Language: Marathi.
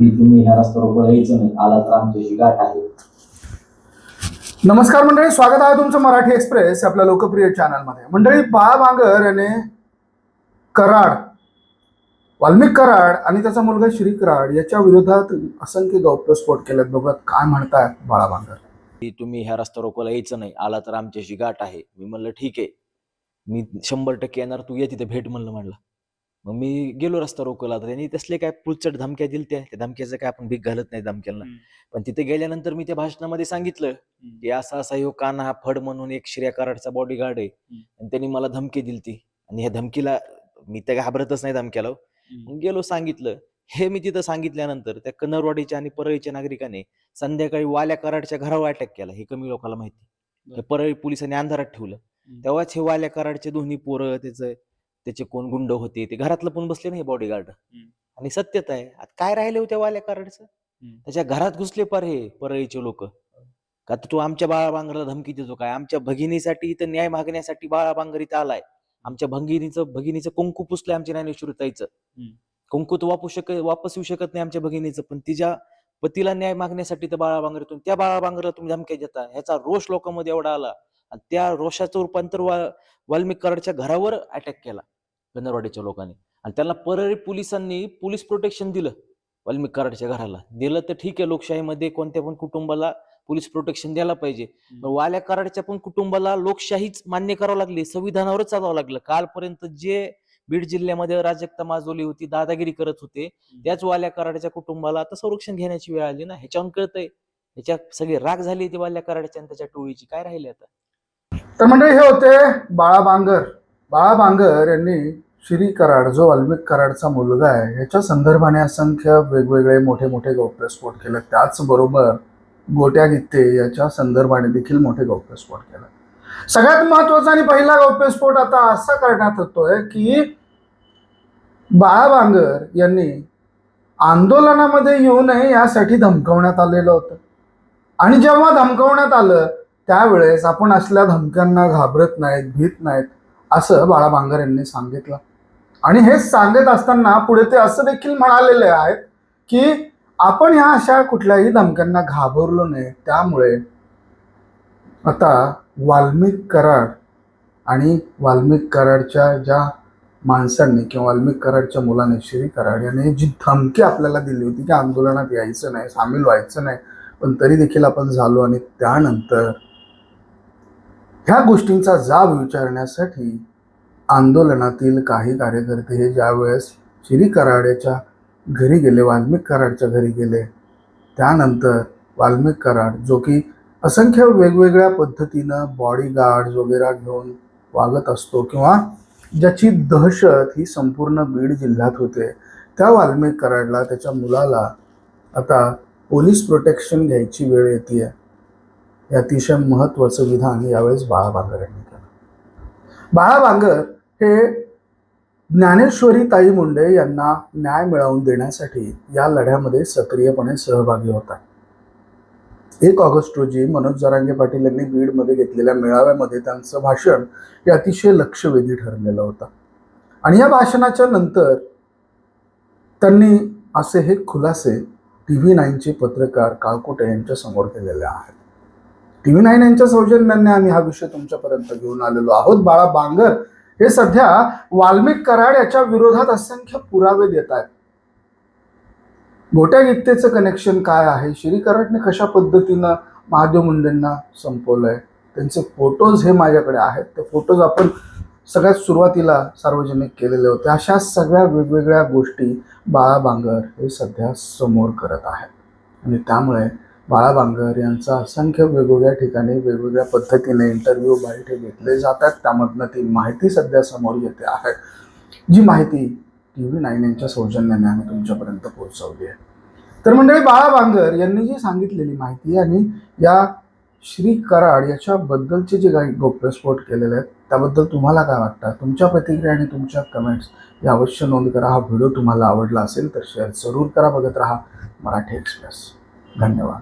की तुम्ही ह्या रस्त्यावर यायचं नाही. आला तर आमच्याशी गाठ आहे. नमस्कार मंडळी स्वागत आहे तुमचं मराठी एक्सप्रेस आपल्या लोकप्रिय चॅनलमध्ये. मंडळी बाळा बांगर याने कराड वाल्मिक कराड आणि त्याचा मुलगा श्री कराड याच्या विरोधात असंख्य गौप्यस्फोट केलेत बघत काय म्हणतायत बाळा बांगर. की तुम्ही ह्या रस्ता रोकोला यायचं नाही. आला तर आमच्याशी गाठ आहे. मी म्हणलं ठीक आहे. मी शंभर टक्के येणार. तू ये तिथे भेट म्हणलं म्हणलं. मग मी गेलो रस्ता रोकोला तर त्यांनी तसले काय पुढचट धमक्या दिल त्या त्या धमक्याचं काय आपण भीक घालत नाही धमक्यांना पण तिथे गेल्यानंतर मी त्या भाषणामध्ये सांगितलं की असा असा ह्यो काना हा फड म्हणून एक श्रेया कराडचा बॉडीगार्ड आहे. आणि त्यांनी मला धमकी दिली ती आणि ह्या धमकीला मी तर घाबरतच नाही धमक्याला मग गेलो सांगितलं. हे मी तिथं सांगितल्यानंतर त्या कनरवाडीच्या आणि परळीच्या नागरिकांनी संध्याकाळी वाल्या कराडच्या घरावर अटॅक केला. हे कमी लोकांना माहिती. हे परळी पोलिसांनी अंधारात ठेवलं. तेव्हाच हे वाल्या कराडचे दोन्ही पोरं त्याचं त्याचे कोण गुंड होते ते घरातलं पण बसले नाही बॉडीगार्ड आणि सत्यता आहे. आता काय राहिले होते वाल्या कराडचं? त्याच्या घरात घुसले पर हे परळीचे लोक. का तर तू आमच्या बाळा बांगरला धमकी देतो काय? आमच्या भगिनीसाठी इथं न्याय मागण्यासाठी बाळा बांगर इथं आलाय. आमच्या भगिनीचं भगिनीचं कुंकू पुसलंय आमच्या ज्ञानेश्वर ताईचं. कुंकू तर वापू शक वापस येऊ शकत नाही आमच्या भगिनीचं. पण तिच्या पतीला न्याय मागण्यासाठी तर बाळा बांगरीतून त्या बाळा बांगरला तुम्ही धमक्या देता. ह्याचा रोष लोकांमध्ये एवढा आला. त्या रोषाचं रूपांतर वा वाल्मिक कराडच्या घरावर अटॅक केला गंधरवाडीच्या लोकांनी. आणि त्यांना परळी पोलिसांनी पोलीस प्रोटेक्शन दिलं वाल्मिक कराडच्या घराला. दिलं तर ठीक आहे लोकशाहीमध्ये कोणत्या पण कुटुंबाला पोलीस प्रोटेक्शन द्यायला पाहिजे. पण वाल्या कराडच्या पण कुटुंबाला लोकशाहीच मान्य करावं लागली संविधानावरच चालवावं लागलं. कालपर्यंत जे बीड जिल्ह्यामध्ये अराजकता माजवली होती दादागिरी करत होते त्याच वाल्या कराडच्या कुटुंबाला आता संरक्षण घेण्याची वेळ आली ना ह्याच्यावरून कळतंय. ह्याच्या सगळी राग झाली ती वाल्या कराडच्या आणि त्याच्या टोळीची. काय राहिले आता? तर मंडळी हे होते बाळा बांगर. बाळा बांगर यांनी श्री कराड जो वाल्मिक कराडचा मुलगा आहे याच्या संदर्भाने असंख्य वेगवेगळे मोठे मोठे गौप्यस्फोट केले. त्याचबरोबर गोट्या गित्ते याच्या संदर्भाने देखील मोठे गौप्यस्फोट केले. सगळ्यात महत्त्वाचा आणि पहिला गौप्यस्फोट आता असा करण्यात येतोय की बाळा बांगर यांनी आंदोलनामध्ये येऊ नये यासाठी धमकवण्यात आलेलं होतं. आणि जेव्हा धमकवण्यात आलं त्यावेळेस आपण असल्या धमक्यांना घाबरत नाहीत भीत नाहीत असं बाळा बांगर यांनी सांगितलं. आणि हेच सांगत असताना पुढे ते असं देखील म्हणालेले आहेत की आपण ह्या अशा कुठल्याही धमक्यांना घाबरलो नाही. त्यामुळे आता वाल्मिक कराड आणि वाल्मिक कराडच्या ज्या माणसांनी किंवा वाल्मिक कराडच्या मुलाने श्री कराड याने जी धमकी आपल्याला दिली होती की आंदोलनात यायचं नाही सामील व्हायचं नाही पण तरी देखील आपण झालो आणि त्यानंतर ह्या गोष्टींचा जाब विचारण्यासाठी आंदोलनातील काही कार्यकर्ते हे ज्यावेळेस श्री कराड्याच्या घरी गेले वाल्मिक कराडच्या घरी गेले त्यानंतर वाल्मिक कराड जो की असंख्य वेगवेगळ्या पद्धतीनं बॉडीगार्ड वगैरे घेऊन वागत असतो किंवा ज्याची दहशत ही संपूर्ण बीड जिल्ह्यात होते त्या वाल्मिक कराडला त्याच्या मुलाला आता पोलीस प्रोटेक्शन घ्यायची वेळ येते आहे हे अतिशय महत्त्वाचं विधान यावेळेस बाळा बांगर यांनी केलं. बाळा बांगर हे ज्ञानेश्वरी ताई मुंडे यांना न्याय मिळवून देण्यासाठी या लढ्यामध्ये सक्रियपणे सहभागी होता एक ऑगस्ट रोजी मनोज जरांगे पाटील यांनी बीडमध्ये घेतलेल्या मेळाव्यामध्ये त्यांचं भाषण हे अतिशय लक्षवेधी ठरलेलं होतं. आणि या भाषणाच्या नंतर त्यांनी असे हे खुलासे टी व्ही नाईनचे पत्रकार काळकोटे यांच्या समोर केलेले आहेत. टी व्ही नाईन यांच्या सौजन्याने आम्ही हा विषय तुमच्यापर्यंत घेऊन आलेलो आहोत. बाळा बांगर हे सध्या वाल्मिक कराड याच्या विरोधात असंख्य पुरावे देत आहेत. गोट्या गीतेचं कनेक्शन काय आहे? श्री कराडने कशा पद्धतीनं महादेव मुंडेंना संपवलंय? त्यांचे फोटोज हे माझ्याकडे आहेत. ते फोटोज आपण सगळ्यात सुरुवातीला सार्वजनिक केलेले होते. अशा सगळ्या वेगवेगळ्या गोष्टी बाळा बांगर हे सध्या समोर करत आहेत. आणि त्यामुळे बाळा बांगर यांचा असंख्य वेगवेगळ्या ठिकाणी वेगवेगळ्या पद्धतीने इंटरव्ह्यू बाईट हे घेतले जातात. त्यामधनं ती माहिती सध्या समोर येते आहे. जी माहिती टी व्ही नाईन यांच्या सौजन्याने आम्ही तुमच्यापर्यंत पोहोचवली आहे. तर मंडळी बाळा बांगर यांनी जी सांगितलेली माहिती आणि या श्री कराड याच्याबद्दलचे जे काही गोप्यस्फोट केलेले आहेत त्याबद्दल तुम्हाला काय वाटतं? तुमच्या प्रतिक्रिया आणि तुमच्या कमेंट्स या अवश्य नोंद करा. हा व्हिडिओ तुम्हाला आवडला असेल तर शेअर जरूर करा. बघत राहा मराठी एक्सप्रेस धन्यवाद.